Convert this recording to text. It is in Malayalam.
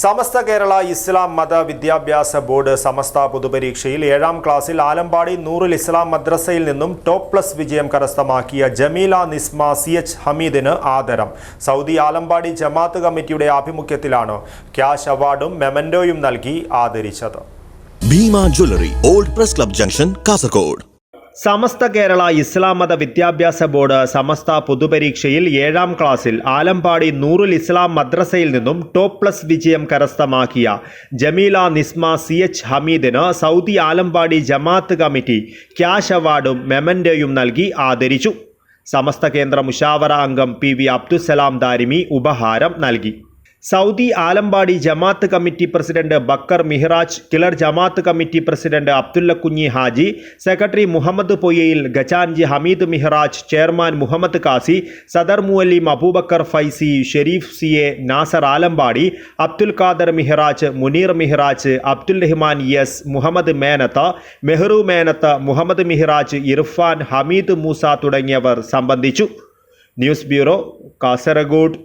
സമസ്ത കേരള ഇസ്ലാം മത വിദ്യാഭ്യാസ ബോർഡ് സമസ്ത പൊതുപരീക്ഷയിൽ ഏഴാം ക്ലാസ്സിൽ ആലമ്പാടി നൂറിൽ ഇസ്ലാം മദ്രസയിൽ നിന്നും ടോപ്പ് പ്ലസ് വിജയം കരസ്ഥമാക്കിയ ജമീല നിസ്മ സി എച്ച് ഹമീദിന് ആദരം. സൗദി ആലമ്പാടി ജമാഅത്ത് കമ്മിറ്റിയുടെ ആഭിമുഖ്യത്തിലാണ് ക്യാഷ് അവാർഡും മെമൻഡോയും നൽകി ആദരിച്ചത്. Bhima jewellery old press club junction Kasaragod. Samastha Kerala Islam Matha Vidyabhyasa board സമസ്ത പൊതുപരീക്ഷയിൽ ഏഴാം ക്ലാസ്സിൽ ആലമ്പാടി നൂറുൽ ഇസ്ലാം മദ്രസയിൽ നിന്നും ടോപ്പ് പ്ലസ് വിജയം കരസ്ഥമാക്കിയ Jameela Nisma C H ഹമീദിന് Saudi Alampady Jamaath committee cash അവാർഡും മെമന്റോയും നൽകി ആദരിച്ചു. സമസ്ത കേന്ദ്ര മുഷാവറ അംഗം പി വി അബ്ദുസലാം ദാരിമി ഉപഹാരം നൽകി. Saudi Alampady Jamaath committee president Bakkar Mihraj Kilar Jamaath committee president Abdulla Kunhi Haji secretary Muhammed Poyyayil Gajanji Hameed Mihraj chairman Muhammed Kasi Sadar Muali Aboobacker Faizy Shareef C A Nasar Alampady Abdul Khader Mihraj Muneer Mihraj Abdul Rahman yes Muhammed Menath Mehru Menath Muhammed Mihraj Irfan Hameed Moosa തുടങ്ങിയവർ സംബന്ധിച്ചു. News bureau Kasaragod.